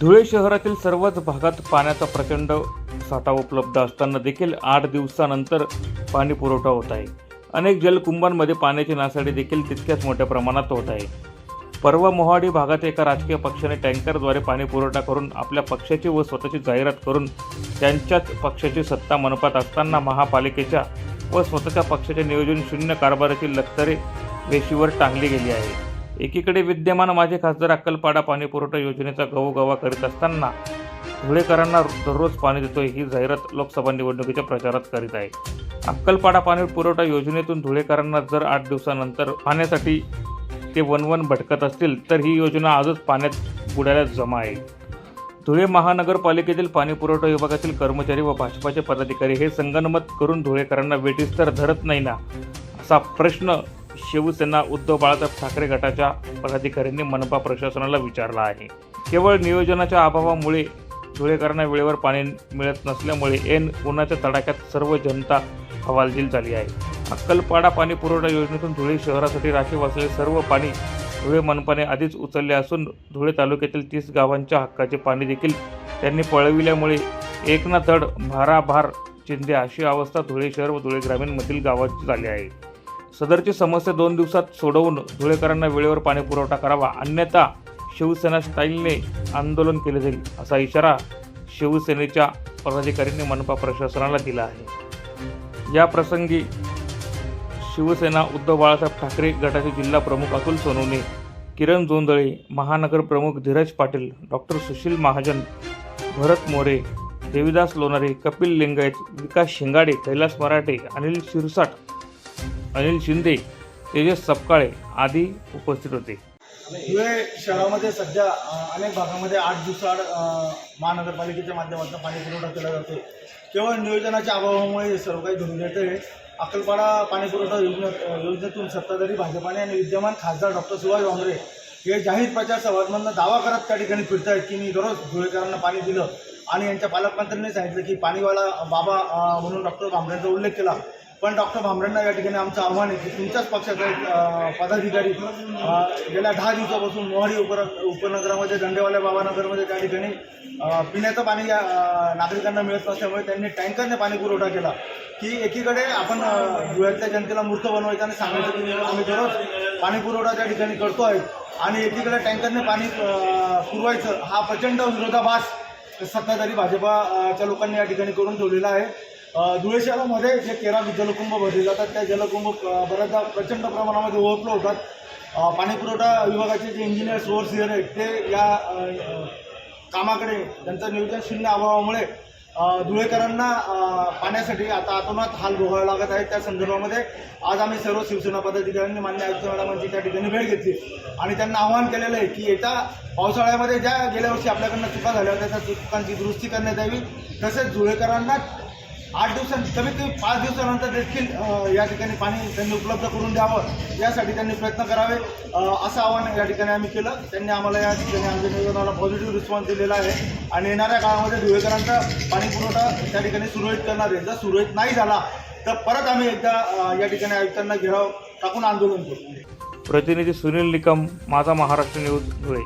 धुळे शहरातील सर्वच भागात पाण्याचा प्रचंड साठा उपलब्ध असताना देखील आठ दिवसानंतर पाणी पुरवठा होत आहे. अनेक जलकुंभांमध्ये पाण्याची नासाडी देखील तितक्याच मोठ्या प्रमाणात होत आहे. परवा मोहाडी भागात एका राजकीय पक्षाने टँकरद्वारे पाणी पुरवठा करून आपल्या पक्षाची व स्वतःची जाहिरात करून त्यांच्याच पक्षाची सत्ता मनपात असताना महापालिकेच्या व स्वतःच्या पक्षाच्या नियोजन शून्य कारभाराची लक्तरे वेशीवर टांगली गेली आहे. एकीकडे विद्यमान माझे खासदार अक्कलपाडा पाणी पुरवठा योजनेचा गवोगवा करीत असताना धुळेकरांना दररोज पाणी देतोय ही जाहिरात लोकसभा निवडणुकीच्या प्रचारात करीत आहे. अक्कलपाडा पाणी पुरवठा योजनेतून धुळेकरांना जर आठ दिवसानंतर पाण्यासाठी ते वनवन भटकत असतील तर ही योजना आजच पाण्यात बुडायला जमा आहे. धुळे महानगरपालिकेतील पाणी पुरवठा विभागातील कर्मचारी व भाजपाचे पदाधिकारी हे संगनमत करून धुळेकरांना वेटीस तर धरत नाही ना असा प्रश्न शिवसेना उद्धव बाळासाहेब ठाकरे गटाच्या पदाधिकाऱ्यांनी मनपा प्रशासनाला विचारला आहे. केवळ नियोजनाच्या अभावामुळे धुळेकरांना वेळेवर पाणी मिळत नसल्यामुळे ऐन उन्हाच्या तडाख्यात सर्व जनता हवालदिल झाली आहे. अक्कलपाडा पाणी पुरवठा योजनेतून धुळे शहरासाठी राखीव असलेले सर्व पाणी धुळे मनपाने आधीच उचलले असून धुळे तालुक्यातील तीस गावांच्या हक्काचे पाणी देखील त्यांनी पळविल्यामुळे एक ना धड भाराभार चिंदे अशी अवस्था धुळे शहर व धुळे ग्रामीणमधील गावाची झाली आहे. सदरची समस्या दोन दिवसात सोडवून धुळेकरांना वेळेवर पाणी पुरवठा करावा अन्यथा शिवसेना स्टाईलने आंदोलन केले जाईल असा इशारा शिवसेनेच्या पदाधिकाऱ्यांनी मनपा प्रशासनाला दिला आहे. या प्रसंगी शिवसेना उद्धव बाळासाहेब ठाकरे गटाचे जिल्हा प्रमुख अतुल सोनवणे किरण जोंदळे महानगर प्रमुख धीरज पाटील डॉक्टर सुशील महाजन भरत मोरे देविदास लोणारे कपिल लिंगायत विकास शिंगाडे कैलास मराठे अनिल शिरसाट अनिल शिंदे तेजस सपकाळे आदी उपस्थित होते. धुळे शहरामध्ये सध्या अनेक भागामध्ये आठ दिवसाआड महानगरपालिकेच्या माध्यमातून पाणी पुरवठा केला जातो. केवळ नियोजनाच्या अभावामुळे हे सर्व काही धुऊन येते आहे अक्कलपाडा पाणी पुरवठा योजनेतून सत्ताधारी भाजपाने आणि विद्यमान खासदार डॉक्टर सुभाष भामरे हे जाहीर प्रचार सभांमधनं दावा करत त्या ठिकाणी फिरतायत की मी दररोज धुळेकरांना पाणी दिलं. आणि यांच्या पालकमंत्र्यांनी सांगितलं की पाणीवाला बाबा म्हणून डॉक्टर भामरेंचा उल्लेख केला. पण डॉक्टर भामरेंना या ठिकाणी आमचं आव्हान आहे की तुमच्याच पक्षाचा एक पदाधिकारी गेल्या दहा दिवसापासून मोहाडी उपर उपनगरामध्ये दंडेवाल्या बाबानगरमध्ये त्या ठिकाणी पिण्याचं पाणी या नागरिकांना मिळत नसल्यामुळे त्यांनी टँकरने पाणी पुरवठा केला. की एकीकडे आपण धुळ्यातल्या जनतेला मूर्त बनवायचं आणि सांगायचं की आम्ही दररोज पाणी पुरवठा त्या ठिकाणी करतो आहे. आणि एकीकडे टँकरने पाणी पुरवायचं हा प्रचंड विरोधाभास सत्ताधारी भाजपाच्या लोकांनी या ठिकाणी करून ठेवलेला आहे. धुळे शहरामध्ये जे तेरा जलकुंभ भरले जातात त्या जलकुंभ बऱ्याचदा प्रचंड प्रमाणामध्ये ओव्हरफ्लो होतात. पाणीपुरवठा विभागाचे जे इंजिनियर ओव्हरसिअर आहेत ते या कामाकडे त्यांचं नियोजन शून्य अभावामुळे धुळेकरांना पाण्यासाठी आता आतोनात हाल भोगावे लागत आहेत. त्या संदर्भामध्ये आज आम्ही सर्व शिवसेना पदाधिकाऱ्यांनी मान्य आयुक्त मॅडमांची त्या ठिकाणी भेट घेतली. आणि त्यांना आवाहन केलेलं आहे की येत्या पावसाळ्यामध्ये ज्या गेल्या वर्षी आपल्याकडनं चुका झाल्या होत्या त्या चुकांची दुरुस्ती करण्यात यावी. तसेच धुळेकरांना आठ दिवसां कमीत कमी पाच दिवसानंतर देखील या ठिकाणी पाणी त्यांनी उपलब्ध करून द्यावं. यासाठी त्यांनी प्रयत्न करावे. असं आवाहन या ठिकाणी आम्ही केलं. त्यांनी आम्हाला या ठिकाणी आमच्या निवेदनाला पॉझिटिव्ह रिस्पॉन्स दिलेला आहे. आणि येणाऱ्या काळामध्ये धुळेकरांचा पाणी पुरवठा त्या ठिकाणी सुरळीत करणार आहे. जर सुरळीत नाही झाला तर परत आम्ही एकदा या ठिकाणी आयुक्तांना घेराव टाकून आंदोलन करू. प्रतिनिधी सुनील निकम माझा महाराष्ट्र न्यूज धुळे.